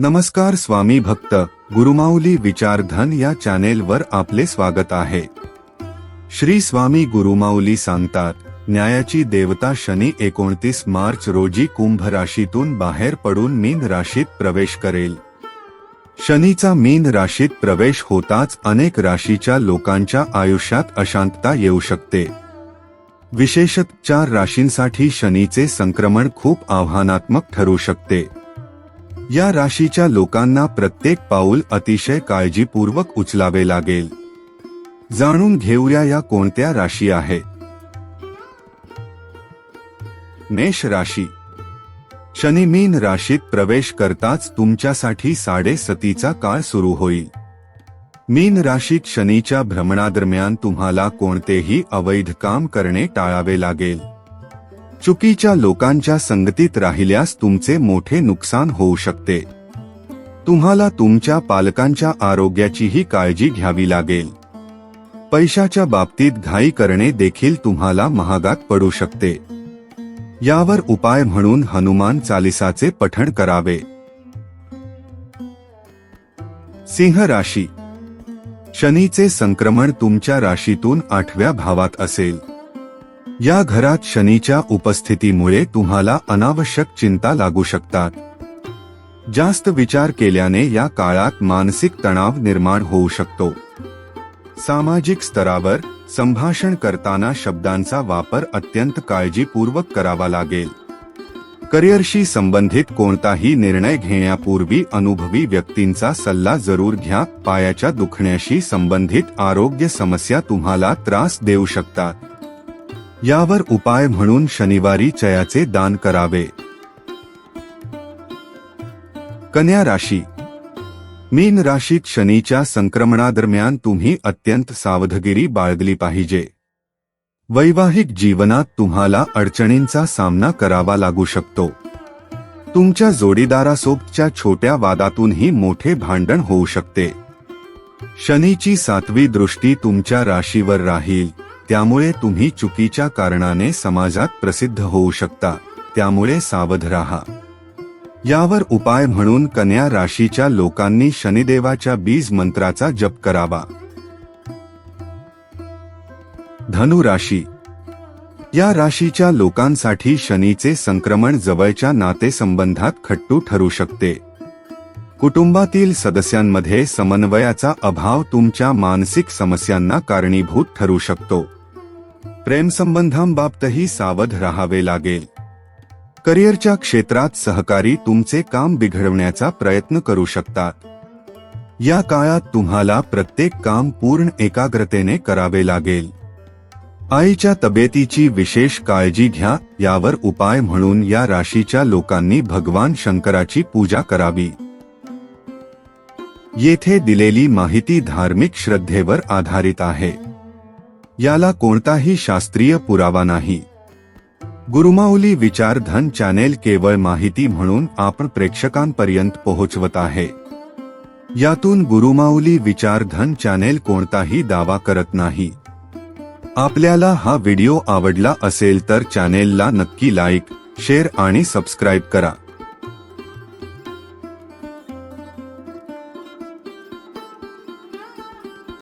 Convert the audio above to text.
नमस्कार स्वामी भक्त गुरुमाऊली विचारधन या चॅनेलवर आपले स्वागत आहे. श्री स्वामी गुरुमाऊली सांगतात न्यायाची देवता शनी एकोणतीस मार्च रोजी कुंभ राशीतून बाहेर पडून मीन राशीत प्रवेश करेल. शनीचा मीन राशीत प्रवेश होताच अनेक राशीच्या लोकांच्या आयुष्यात अशांतता येऊ शकते. विशेषत चार राशींसाठी शनीचे संक्रमण खूप आव्हानात्मक ठरू शकते. या राशीच्या लोकांना प्रत्येक पाऊल अतिशय काळजीपूर्वक उचलावे लागेल. जाणून घेऊया या कोणत्या राशी आहे. मेष राशी. शनी मीन राशीत प्रवेश करताच तुमच्यासाठी साडेसतीचा काळ सुरू होईल. मीन राशीत शनीच्या भ्रमणादरम्यान तुम्हाला कोणतेही अवैध काम करणे टाळावे लागेल. चुकीच्या लोकांच्या संगतीत राहिल्यास तुमचे मोठे नुकसान होऊ शकते. तुम्हाला तुमच्या पालकांच्या आरोग्याचीही काळजी घ्यावी लागेल. पैशाच्या बाबतीत घाई करणे देखील तुम्हाला महागात पडू शकते. यावर उपाय म्हणून हनुमान चालिसाचे पठण करावे. सिंह राशी. शनीचे संक्रमण तुमच्या राशीतून आठव्या भावात असेल. या घरात शनीच्या उपस्थितीमुळे तुम्हाला अनावश्यक चिंता लागू शकतात. जास्त विचार केल्याने या काळात मानसिक तणाव निर्माण होऊ शकतो. सामाजिक स्तरावर संभाषण करताना शब्दांचा वापर अत्यंत काळजीपूर्वक करावा लागेल. करिअरशी संबंधित कोणताही निर्णय घेण्यापूर्वी अनुभवी व्यक्तींचा सल्ला जरूर घ्या. पायाच्या दुखण्याशी संबंधित आरोग्य समस्या तुम्हाला त्रास देऊ शकतात. यावर उपाय म्हणून शनिवारी चयाचे दान करावे. कन्या राशी. मीन राशीत शनीच्या संक्रमणादरम्यान तुम्ही अत्यंत सावधगिरी बाळगली पाहिजे. वैवाहिक जीवनात तुम्हाला अडचणींचा सामना करावा लागू शकतो. तुमच्या जोडीदारासोबतच्या छोट्या वादातूनही मोठे भांडण होऊ शकते. शनीची सातवी दृष्टी तुमच्या राशीवर राहील. त्यामुळे तुम्ही चुकीच्या कारणाने समाजात प्रसिद्ध होऊ शकता त्यामुळे सावध राहा. यावर उपाय म्हणून कन्या राशीच्या लोकांनी शनिदेवाच्या बीज मंत्राचा जप करावा. धनु राशी. या राशीच्या लोकांसाठी शनीचे संक्रमण जवळच्या नातेसंबंधात खट्टू ठरू शकते. कुटुंबातील सदस्यांमध्ये समन्वयाचा अभाव तुमच्या मानसिक समस्यांना कारणीभूत ठरू शकतो. प्रेमसंबंधांबाबतही सावध राहावे लागेल. करिअरच्या क्षेत्रात सहकारी तुमचे काम बिघडवण्याचा प्रयत्न करू शकतात. या काळात तुम्हाला प्रत्येक काम पूर्ण एकाग्रतेने करावे लागेल. आईच्या तब्येतीची विशेष काळजी घ्या यावर उपाय म्हणून या राशीच्या लोकांनी भगवान शंकराची पूजा करावी. येथे दिलेली माहिती धार्मिक श्रद्धेवर आधारित आहे. याला कोणताही शास्त्रीय पुरावा नाही. गुरुमाऊली विचारधन चॅनेल केवळ माहिती म्हणून आपण प्रेक्षकांपर्यंत पोहोचवत आहे. यातून गुरुमाऊली विचारधन चॅनेल कोणताही दावा करत नाही. आपल्याला हा व्हिडिओ आवडला असेल तर चॅनेलला नक्की लाईक शेअर आणि सबस्क्राईब करा.